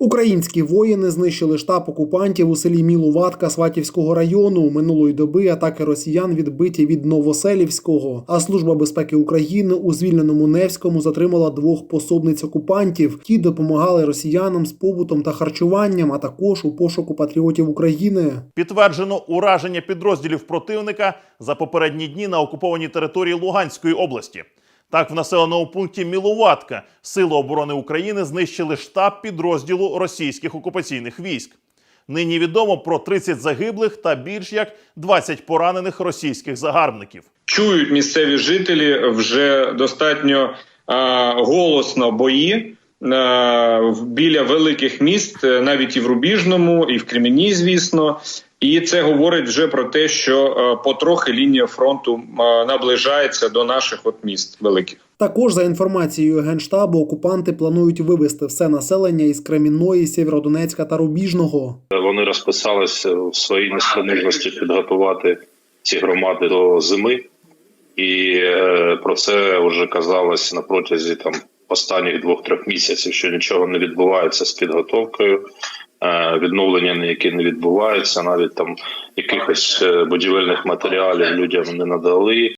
Українські воїни знищили штаб окупантів у селі Мілуватка Сватівського району. Минулої доби атаки росіян відбиті від Новоселівського. А служба безпеки України у звільненому Невському затримала двох пособниць окупантів. Ті допомагали росіянам з побутом та харчуванням, а також у пошуку патріотів України. Підтверджено ураження підрозділів противника за попередні дні на окупованій території Луганської області. Так, в населеному пункті Мілуватка Сили оборони України знищили штаб підрозділу російських окупаційних військ. Нині відомо про 30 загиблих та більш як 20 поранених російських загарбників. чують місцеві жителі вже достатньо а, голосно бої а, біля великих міст, е, навіть і в Рубіжному, і в Кремені, звісно. І це говорить вже про те, що е, потрохи лінія фронту е, наближається до наших от міст великих. Також за інформацією генштабу, окупанти планують вивести все населення із Кремінної, Сєвєродонецька та Рубіжного. Вони розписалися в своїй неспроможності підготувати ці громади до зими, і е, про це вже казалось на протязі там останніх двох-трьох місяців, що нічого не відбувається з підготовкою, відновлення ніяке не відбувається, навіть там якихось е, будівельних матеріалів людям не надали.